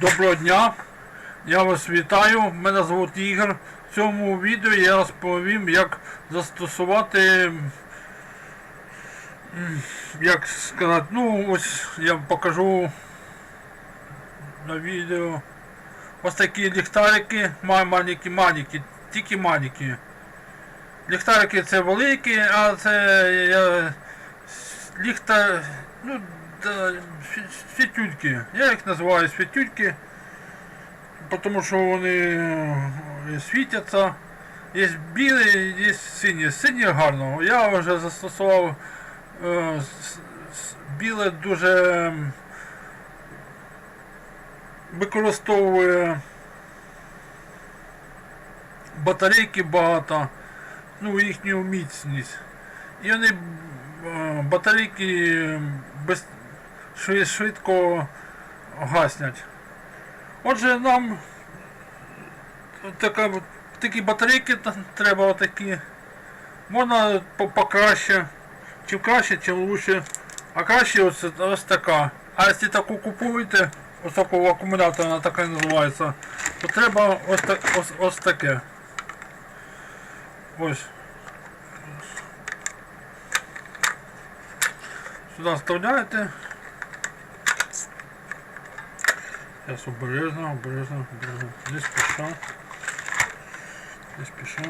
Доброго дня, я вас вітаю, мене звуть Ігор. В цьому відео я розповім, як застосувати, як сказати, ну ось я покажу на відео. Ось такі ліхтарики, ма- маленькі, маленькі, тільки маленькі. Ліхтарики це великі, а це я, ліхтар, ну, сві- Я їх називаю світюльки, тому що вони е, світяться. Є білі, є сині. Сині гарно. Я вже застосував е, біле дуже використовує батарейки багато, ну їхню міцність. І вони е, батарейки без, швидко гаснять. Отже, нам така, такі батарейки треба отакі. Можна покраще. Чим краще, тим лучше. А краще ось, ось така. А якщо таку купуєте, ось акумулятора, вона така називається, то треба ось, так, ось, ось таке. Ось. Сюди вставляєте. Сейчас обережно, обережно, обережно. Не спеша. Не спеша.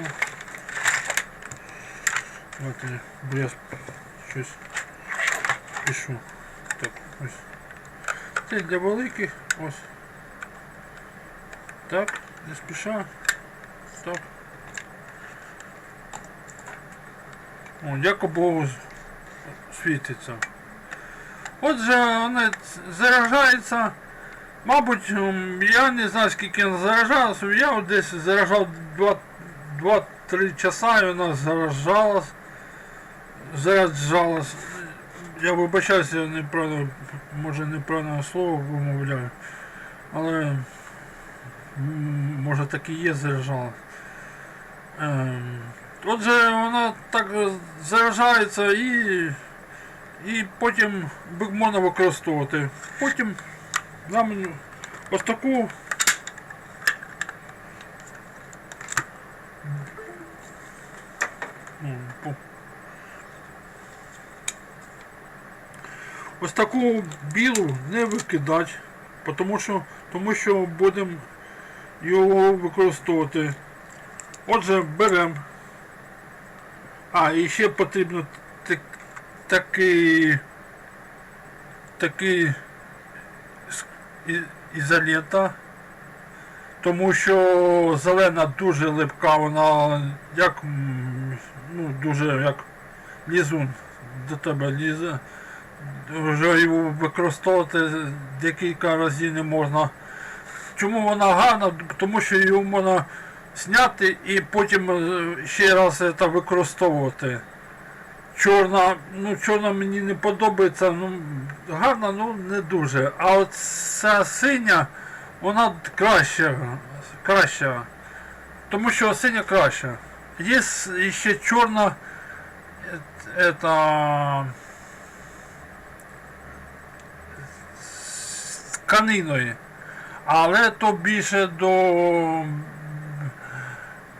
Вот я, бо я щось пишу. Так, ось. Це для великих, ось. Так, не спеша. Так. О, якобы світиться. Отже, вона заражається. Мабуть, я не знаю скільки вона заражалася, я десь заражав 2-3 часа і вона заражалась. Заряджалась. Я вибачаюся, я неправильно, може неправильне слово вимовляю. Але може так і є заряджалась. Ем, Отже, вона так заражається і, і потім можна використовувати. Потім нам ось таку ось таку білу не викидати, тому що, тому що будемо його використовувати. Отже, беремо. А, і ще потрібно так- такий такий ізолента, тому що зелена дуже липка, вона як ну, дуже як лізун до тебе лізе. Вже його використовувати декілька разів не можна. Чому вона гарна? Тому що його можна зняти і потім е, ще раз це використовувати. Чорна, ну чорна мені не подобається, ну гарна, ну не дуже. А от ця синя, вона краща, краща. Тому що синя краща. Є ще чорна е, ета, з тканиною. Але то більше до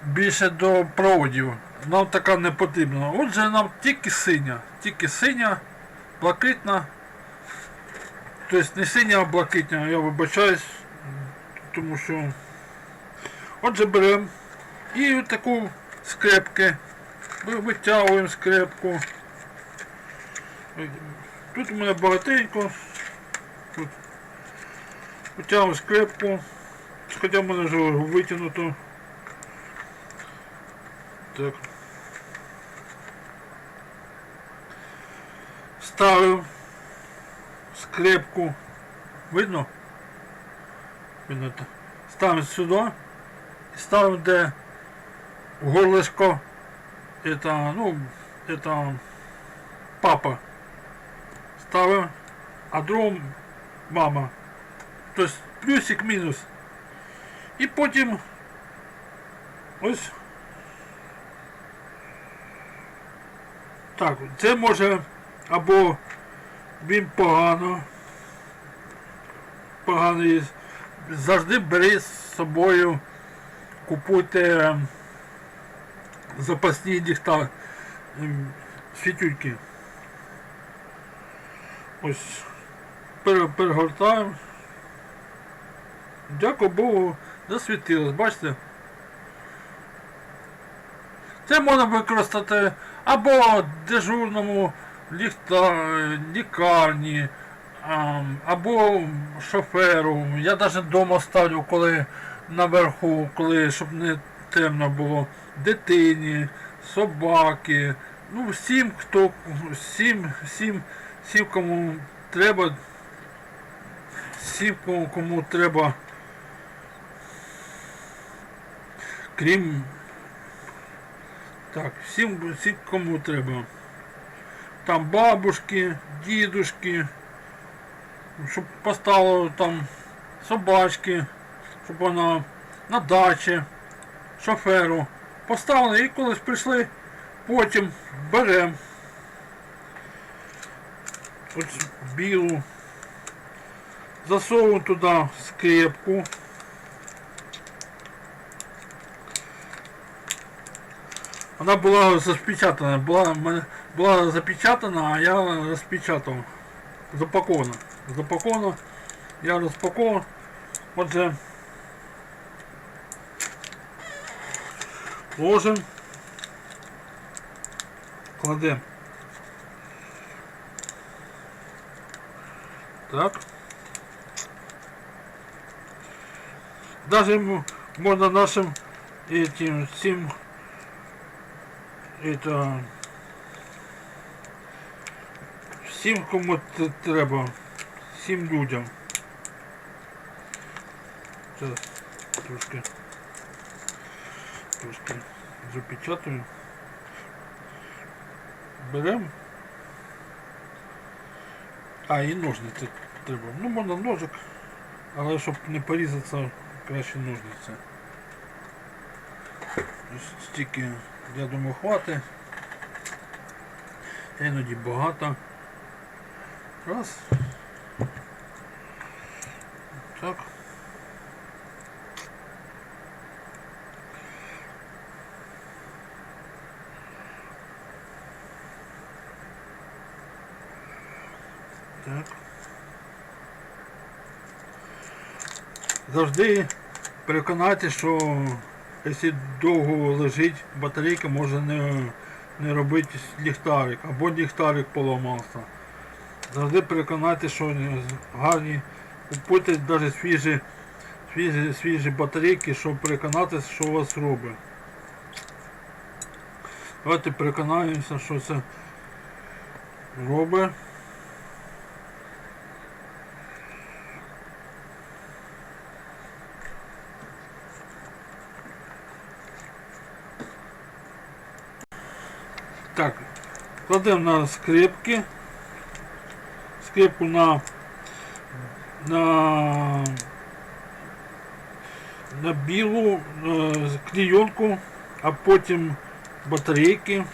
більше до проводів. Нам така не потрібна. Отже, нам тільки синя. Тільки синя, блакитна. Тобто не синя, а блакитна, я вибачаюсь, тому що. Отже, беремо і таку скрепки. Витягуємо скрепку. Тут у мене багатенько. Тут. Витягуємо скрепку. Хоча в мене вже витягнуто. Так. Ставив скрепку. Видно? Видно. так. Ставимо сюди. І ставимо де горлышко. Это, ну, это папа. Ставим. А другом мама. Тобто плюсик-мінус. І потім ось Так, це може або він погано, поганий завжди бери з собою, купуйте запасні ліхта ем, світюльки. Ось пере- перегортаємо. Дякую Богу, засвітилось, бачите? Це можна використати або дежурному лікарні, ам, або шоферу. Я навіть вдома ставлю, коли наверху, коли щоб не темно було, дитині, собаки. Ну, всім, хто, всім, всім, всім, кому треба, всім, кому, кому треба, крім так, всім, всім кому треба. Там бабушки, дідушки, щоб поставили там собачки, щоб вона на дачі, шоферу. Поставили і колись прийшли, потім беремо. Ось білу. Засовуємо туди скрепку. Вона була запечатана, була, була запечатана, а я розпечатав. Запакована. Запакована. Я розпаковував. Отже. Ложим. Кладемо. Так. Даже м- можна нашим этим всім это всім кому т- треба, всім людям. Зараз трошки трошки запечатаю. Беремо. А, і ножниці треба. Ну, можна ножик, але щоб не порізатися, краще ножниці. Ось Стільки, я думаю, хватить. Іноді багато. Раз. Так. Так. Завжди переконайте, що якщо довго лежить, батарейка може не, не робити ліхтарик, або ліхтарик поламався. Завжди переконайте, що гарні купуйте навіть свіжі, свіжі, свіжі батарейки, щоб переконатися, що у вас робить. Давайте переконаємося, що це робить. Так, кладемо на скрипки. Скрипку на на, на білу е, клійонку, а потім батарейки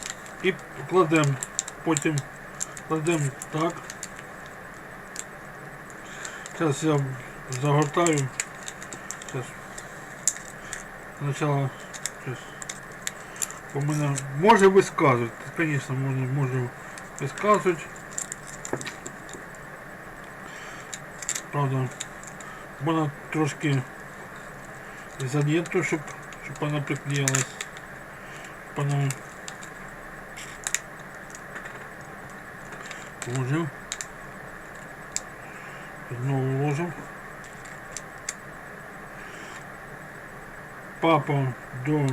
і кладемо. Потім кладемо так. Зараз я загортаю. Зараз. Спочатку зараз. У мене може висказувати, звісно, можна висказувати. Правда, вона трошки задето, щоб, щоб вона приклеилась. Щоб вона ложив. Знову ложив. Папа до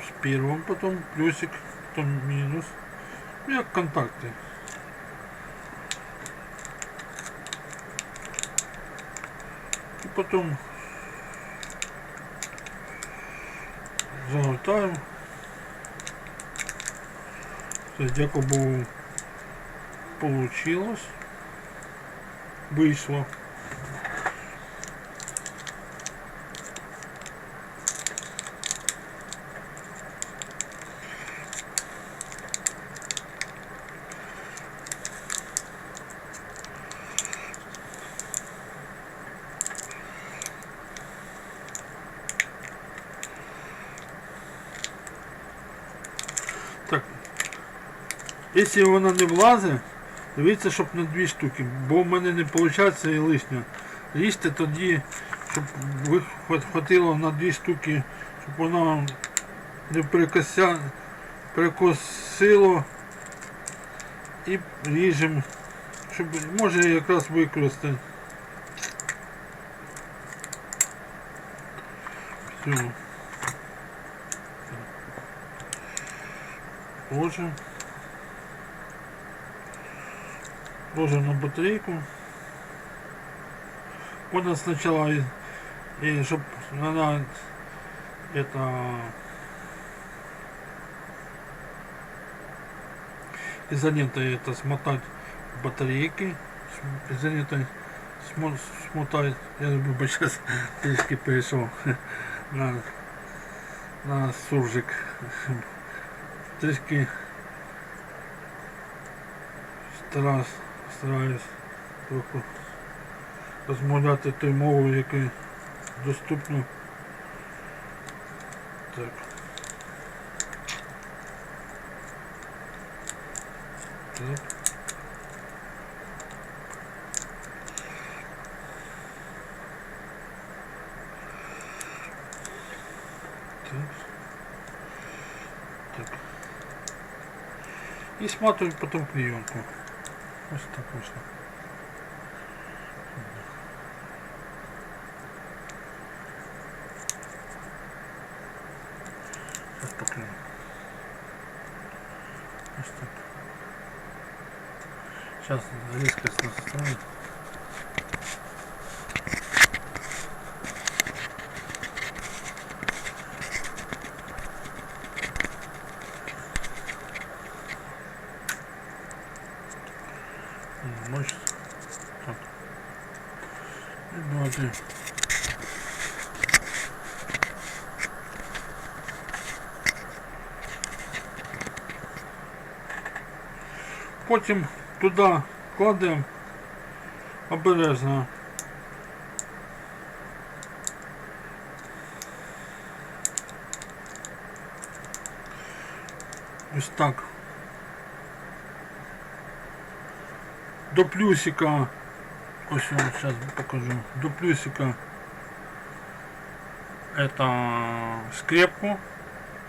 с первым, потом плюсик, потом минус. Ну, як контакти. Потім загортаємо. Це, дякую Богу. Вийшло. Якщо вона не влазить, дивіться, щоб на дві штуки, бо в мене не виходить і лишня. Ріжте тоді, щоб хватило на дві штуки, щоб воно не перекося, перекосило і ріжемо, щоб може якраз використати. Все. Ложим. Ложим на батарейку. Потом сначала, и, и чтоб она это изолентой это смотать батарейки, с- изолентой смо- смотать, я бы сейчас трішки перейшов на, на суржик. Трішки стараюсь, стараюсь трохи розмовляти тою мовою, яка доступна. Так. Так. Так. Так. И сматывать потом клеенку. Вот так вышло. Сейчас поклеим. Так. Сейчас резкость настроим. Мощь. Так. И давайте. Потім туди кладемо обережно. Ось так. До плюсика. Ось я зараз покажу. До плюсика это скрепку,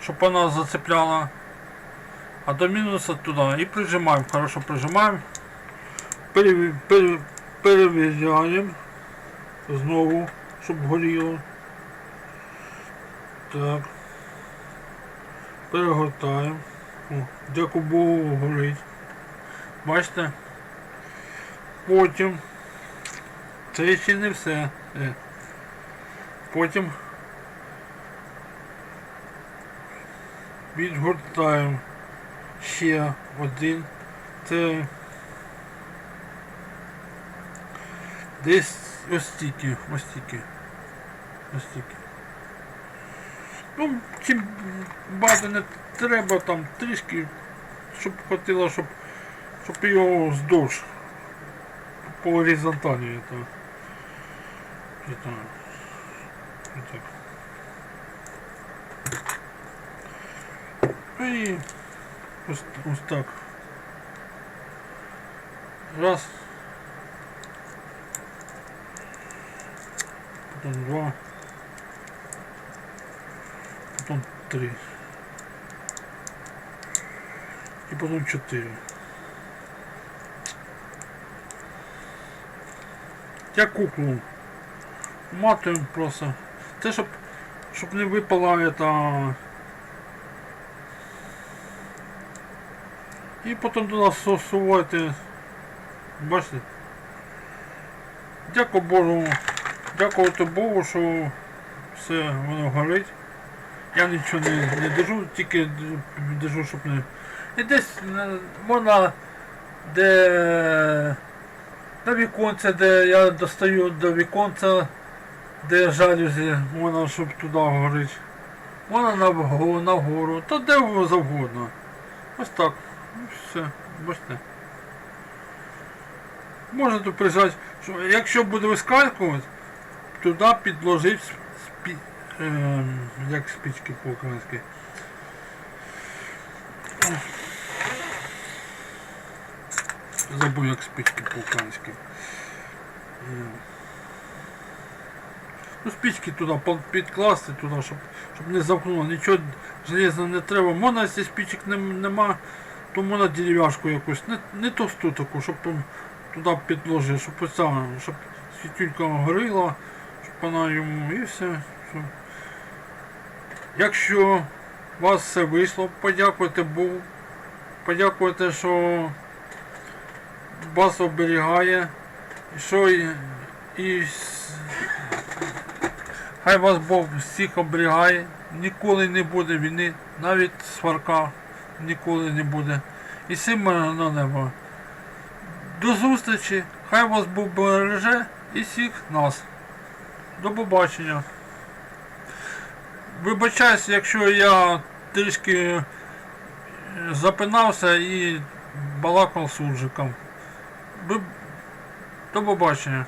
чтобы она зацепляла. А до минуса туда и прижимаем, хорошо прижимаем. Пере, пере, перевіряємо знову, щоб горіло. Так. Перегортаємо. О, дякую Богу, горить. Бачите? Потім. Це ще не все. Е. Потім відгортаємо ще один. Це десь ось стільки, ось стільки. Ось стільки. Ну, чим багато не треба, там трішки, щоб хватило, щоб, щоб його вздовж по горизонталі это, это, это. І ось, ось так. Раз. Потом два. Потом три. И потом четыре. Я куклу матуємо просто. Це щоб, щоб не випала это. І потім туди сосувати. Бачите? Дякую Богу. Дякувати Богу, що все воно горить. Я нічого не, не держу, тільки держу, щоб не. І десь можна де на віконце, де я достаю до віконця, де жалюзі, можна, щоб туди горить. Можна на вгору, на вгору, то де завгодно. Ось так. Ну, все, бачите. Можна тут прижати, що якщо буде вискакувати, туди підложити спі... ем, як спічки по-українськи. Забув як спички по-українськи. Ну, спички туди підкласти, туди, щоб, щоб не замкнуло. Нічого железного не треба. Можна, якщо спичок нем- нема, то можна дерев'яшку якусь, не, не товсту таку, щоб туди підложити, щоб оця, щоб світюлька горіла, щоб вона йому і все. Щоб... Якщо у вас все вийшло, подякуйте Богу, подякуйте, що вас оберігає, що і, і хай вас Бог всіх оберігає, ніколи не буде війни, навіть сварка ніколи не буде. І всім мирного неба. До зустрічі, хай вас Бог береже і всіх нас. До побачення. Вибачаюсь, якщо я трішки е, запинався і балакав суржиком. До побачення.